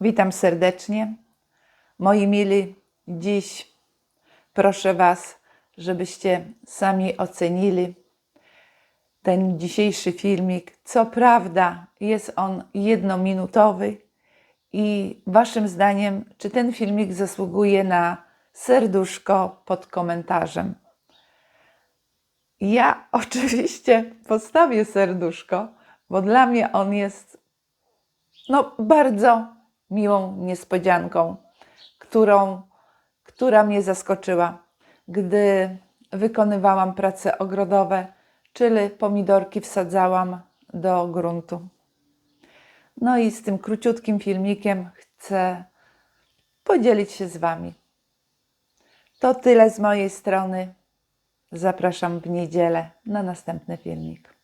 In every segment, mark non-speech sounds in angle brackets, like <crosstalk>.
Witam serdecznie. Moi mili, dziś proszę Was, żebyście sami ocenili ten dzisiejszy filmik. Co prawda, jest on jednominutowy i Waszym zdaniem, czy ten filmik zasługuje na serduszko pod komentarzem? Ja <laughs> oczywiście postawię serduszko, bo dla mnie on jest no, bardzo miłą niespodzianką, którą, która mnie zaskoczyła, gdy wykonywałam prace ogrodowe, czyli pomidorki wsadzałam do gruntu. No i z tym króciutkim filmikiem chcę podzielić się z Wami. To tyle z mojej strony. Zapraszam w niedzielę na następny filmik.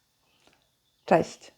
Cześć.